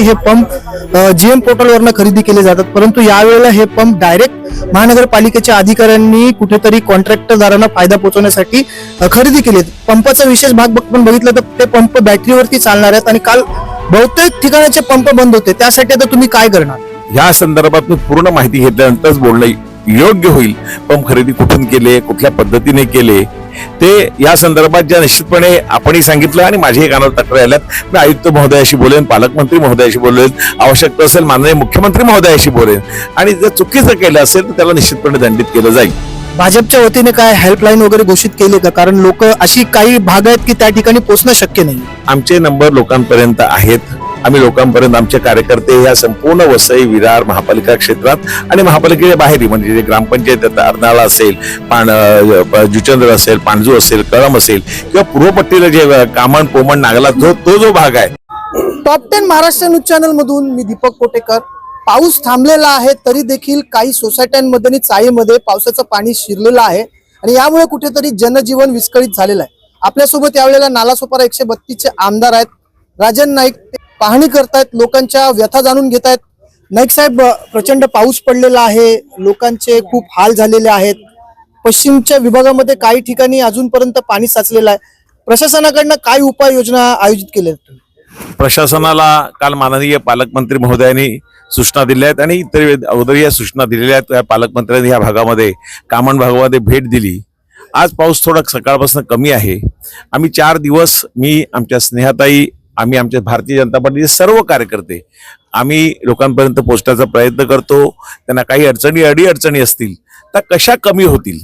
हे pump GM पोर्टलवरनं खरेदी केले जातात. परंतु यावेळेला हे पंप डायरेक्ट महानगरपालिकेच्या अधिकाऱ्यांनी कुठेतरी कॉन्ट्रॅक्टरदारांना फायदा पोहोचवण्यासाठी खरेदी केली पंपाचा विशेष भाग बघ- पण बघितलं तर ते पंप बॅटरीवरती चालणार आहेत आणि काल बहुतेक ठिकाणाचे पंप बंद होते. त्यासाठी आता तुम्ही काय करणार? ह्या संदर्भात मी पूर्ण माहिती घेतल्यानंतरच बोलणं योग्य होईल. पंप खरेदी कुठून केले कुठल्या पद्धतीने केले ते या संदर्भात ज्या निश्चितपणे आपणही सांगितलं आणि माझ्याही कानावर तक्रार आल्यात मी आयुक्त महोदयाशी बोलेन पालकमंत्री महोदयाशी बोलेन आवश्यकता असेल माननीय मुख्यमंत्री महोदयाशी बोलेन. आणि जर चुकीचं केलं असेल तर त्याला निश्चितपणे दंडित केलं जाईल. भाजपच्या वतीने काय हेल्पलाईन वगैरे घोषित केली का? कारण लोक अशी काही भाग आहेत की त्या ठिकाणी पोहोचणं शक्य नाही. आमचे नंबर लोकांपर्यंत आहेत. आम्ही लोकांपर्यंत आमचे कार्यकर्ते या संपूर्ण वसई विरार महापालिका क्षेत्रात आणि महापालिकेच्या बाहेरही म्हणजे जे ग्रामपंचायत अर्नाळा असेल पाण जुचंद्र असेल पांजू असेल कळम असेल किंवा पूर्वपट्टीला जे कामण पोमण नागला जो तो जो भाग आहे. Top ten Maharashtra news channel मधून मी दीपक कोटेकर. पाऊस थांबलेला आहे तरी देखील काही सोसायट्यांमध्ये आणि चाळीमध्ये पावसाचं पाणी शिरलेलं आहे आणि यामुळे कुठेतरी जनजीवन विस्कळीत झालेलं आहे. आपल्यासोबत यावेळेला नालासोपारा एकशे बत्तीसचे आमदार आहेत राजन नाईक. ते पाहणी करतायत लोकांच्या व्यथा जाणून घेत आहेत नाईक साहेब प्रचंड पाऊस पडलेला आहे लोकांचे खूप हाल झालेले आहेत. पश्चिमच्या विभागामध्ये काही ठिकाणी अजूनपर्यंत पाणी साचलेलं आहे. प्रशासनाकडनं काय उपाययोजना आयोजित केल्या? आहेत प्रशासनाला काल माननीय पालकमंत्री महोदयांनी सूचना दिल्या आहेत आणि इतर अगोदर सूचना दिलेल्या आहेत. त्या पालकमंत्र्यांनी या भागामध्ये कामण भागामध्ये भेट दिली. आज पाऊस थोडा सकाळपासून कमी आहे. आम्ही चार दिवस मी आमच्या स्नेहाताई आम्ही आमच्या भारतीय जनता पार्टीचे सर्व कार्यकर्ते आम्ही लोकांपर्यंत पोचण्याचा प्रयत्न करतो. त्यांना काही अडचणी अडी अडचणी असतील त्या कशा कमी होतील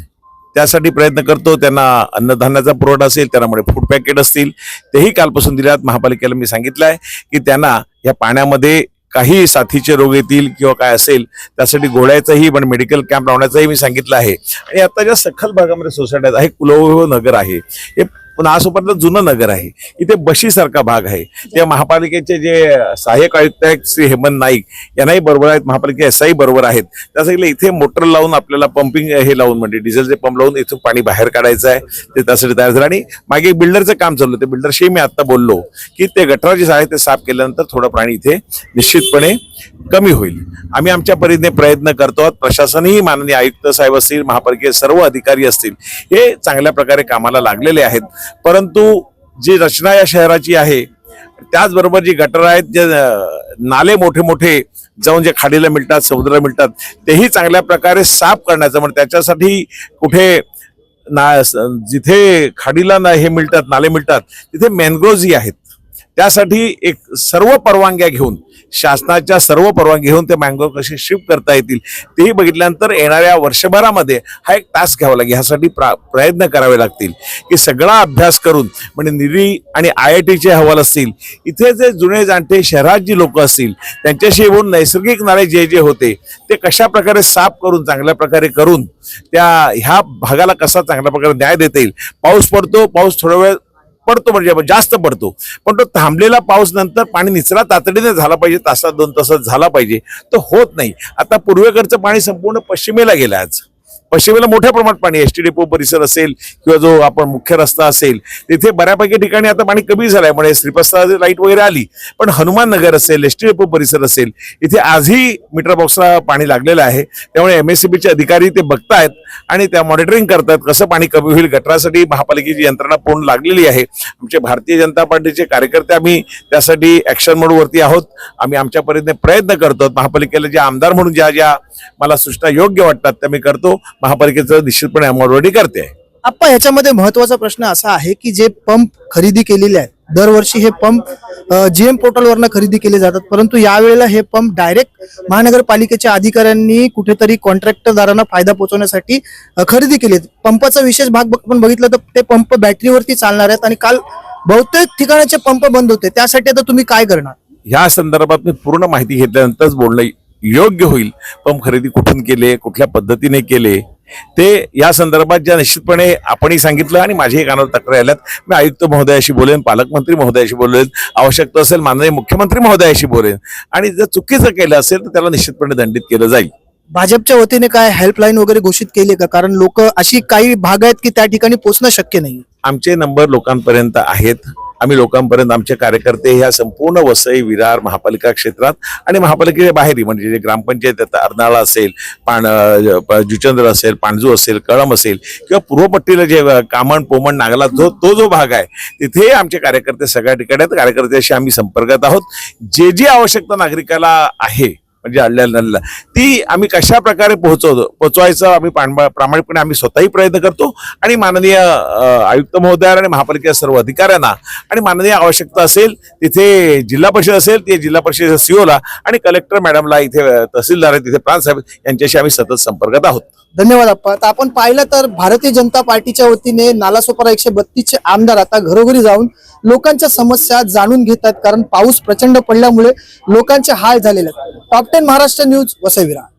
त्यासाठी प्रयत्न करतो. त्यांना अन्नधान्याचा पुरवठा असेल त्यामुळे फूड पॅकेट असतील तेही कालपासून दिल्यात. महापालिकेला मी सांगितलं आहे की त्यांना या पाण्यामध्ये काही साथीचे रोग येतील किंवा काय असेल त्यासाठी गोळ्याचाही पण मेडिकल कॅम्प लावण्याचंही मी सांगितलं आहे. आणि आता ज्या सखल भागामध्ये सोसायट्या आहे कुलव नगर आहे. हे पण नासोपातलं जुनं नगर आहे. इथे बशीसारखा भाग आहे. त्या महापालिकेचे जे सहाय्यक आयुक्त आहेत श्री हेमंत नाईक यांनाही बरोबर आहेत. महापालिका एसआई बरोबर आहेत. त्यासाठी इथे मोटर लावून आपल्याला पंपिंग हे लावून म्हणजे डिझेलचे पंप लावून इथून पाणी बाहेर काढायचं आहे. ते त्यासाठी तयार झालं. आणि मागे एक बिल्डरचं काम चाललं ते बिल्डरशी मी आत्ता बोललो की ते गटरा जे आहे ते साफ केल्यानंतर थोडं पाणी इथे निश्चितपणे कमी होईल. आम्ही आमच्या परीने प्रयत्न करतो आहोत. प्रशासनही माननीय आयुक्त साहेब असतील महापालिकेचे सर्व अधिकारी असतील हे चांगल्या प्रकारे कामाला लागलेले आहेत. परंतु जी रचना या शहराची आहे त्याचबरोबर जी गटर आहेत जे नाले मोठे मोठे जाऊन जे खाडीला मिळतात समुद्राला मिळतात तेही चांगल्या प्रकारे साफ करण्याचं म्हणजे त्याच्यासाठी कुठे ना जिथे खाडीला ना हे मिळतात नाले मिळतात तिथे मॅनग्रोव्हही आहेत. त्यासाठी एक सर्व परवानग्या घेऊन शासनाच्या सर्व परवानगी घेऊन ते मँगो कसे शिफ्ट करता येतील तेही बघितल्यानंतर येणाऱ्या वर्षभरामध्ये हा एक टास्क घ्यावा लागेल. ह्यासाठी प्रा- प्रयत्न करावे लागतील की सगळा अभ्यास करून म्हणजे निरी आणि आय आय टीचे अहवाल असतील इथे जे जुने जाणते शहरात जी लोक असतील त्यांच्याशी येऊन नैसर्गिक नाळे जे जे होते ते कशा प्रकारे साफ करून चांगल्या प्रकारे करून त्या ह्या भागाला कसा चांगल्या प्रकारे न्याय देता येईल? पाऊस पडतो पाऊस थोडा वेळ पडतो म्हणजे जास्त पडतो. पण तो थांबलेला पाऊस नंतर पाणी निचरा तातडीने झाला पाहिजे तासात दोन तासात झाला पाहिजे तो होत नाही. आता पूर्वेकडचं पाणी संपूर्ण पश्चिमेला गेलं आज. पश्चिमेला मोठ्या प्रमाणात पाणी एस टी डेपो परिसर असेल किंवा जो आपण मुख्य रस्ता असेल तिथे बऱ्यापैकी ठिकाणी आता पाणी कमी झालंय. म्हणजे श्रीपस्ता लाइट वगैरे आली. पण हनुमान नगर असेल एस टी डेपो परिसर असेल इथे आजही मीटर बॉक्सला पाणी लागलेलं आहे. त्यामुळे एम एस सी बीचे अधिकारी ते बघतायत आणि त्या मॉनिटरिंग करतात कसं पाणी कमी होईल. गटरासाठी महापालिकेची यंत्रणा पूर्ण लागलेली आहे. आमचे भारतीय जनता पार्टीचे कार्यकर्ते आम्ही त्यासाठी ऍक्शन मोडवरती आहोत. आम्ही आमच्या परीने प्रयत्न करतो. महापालिकेला जे आमदार म्हणून ज्या ज्या मला सूचना योग्य वाटतात त्या मी करतो. महापालिकेचं निश्चितपणे अंमलबजावणी करते. आप्पा याच्यामध्ये महत्त्वाचा प्रश्न असा आहे की जे पंप खरेदी केलेले आहेत दरवर्षी हे पंप जीएम पोर्टलवरनं खरेदी केले जातात. परंतु यावेळेला हे पंप डायरेक्ट महानगरपालिकेच्या अधिकाऱ्यांनी कुठेतरी कॉन्ट्रॅक्टरदारांना फायदा पोहोचवण्यासाठी खरेदी केली. पंपाचा विशेष भाग बघ- पण बघितलं तर ते पंप बॅटरीवरती चालणार आहेत आणि काल बहुतेक ठिकाणाचे पंप बंद होते. त्यासाठी आता तुम्ही काय करणार? ह्या संदर्भात मी पूर्ण माहिती घेतल्यानंतरच बोलणं योग्य होईल. पंप खरेदी कुठून केले कुठल्या पद्धतीने केले? ते या संदर्भात ज्या निश्चितपणे आपणही सांगितलं आणि माझ्याही कानावर तक्रार आल्यात मी आयुक्त महोदयाशी बोलेन पालकमंत्री महोदयाशी बोलेन आवश्यकता असेल माननीय मुख्यमंत्री महोदयाशी बोलेन. आणि जर चुकीचं केलं असेल तर त्याला निश्चितपणे दंडित केलं जाईल. भाजपच्या वतीने काय हेल्पलाईन वगैरे घोषित केली का? कारण लोक अशी काही भाग आहेत की त्या ठिकाणी पोहोचणं शक्य नाही. आमचे नंबर लोकांपर्यंत आहेत. आम्ही लोकांपर्यंत आमचे कार्यकर्ते ह्या संपूर्ण वसई विरार महापालिका क्षेत्रात आणि महापालिकेच्या बाहेरही म्हणजे जे ग्रामपंचायत अर्नाळा असेल पाण प- जुचंद्र असेल पाणजू असेल कळम असेल किंवा पूर्वपट्टीला जे कामण पोमण नागला जो तो जो भाग आहे तिथे आमचे कार्यकर्ते सगळ्या ठिकाणी आहेत. कार्यकर्त्याशी आम्ही संपर्कात आहोत. जे जी आवश्यकता नागरिकाला आहे म्हणजे अडल्या ती आम्ही कशा प्रकारे पोहोचवतो पोहोचवायचं आम्ही प्रामाणिकपणे आम्ही स्वतःही प्रयत्न करतो आणि माननीय आयुक्त महोदया आणि महापालिकेच्या सर्व अधिकाऱ्यांना आणि माननीय आवश्यकता असेल तिथे जिल्हा परिषद असेल ते जिल्हा परिषदेच्या सीओला आणि कलेक्टर मॅडमला इथे तहसीलदार तिथे प्रांत साहेब यांच्याशी आम्ही सतत संपर्कात आहोत. धन्यवाद अप्पा. आता आपण पाहिलं तर भारतीय जनता पार्टीच्या वतीने नालासोपारा एकशे बत्तीसचे आमदार आता घरोघरी जाऊन लोकांच्या समस्या जाणून घेतात कारण पाऊस प्रचंड पडल्यामुळे लोकांचे हाल झालेले आहेत. Top ten Maharashtra news Vasai Virar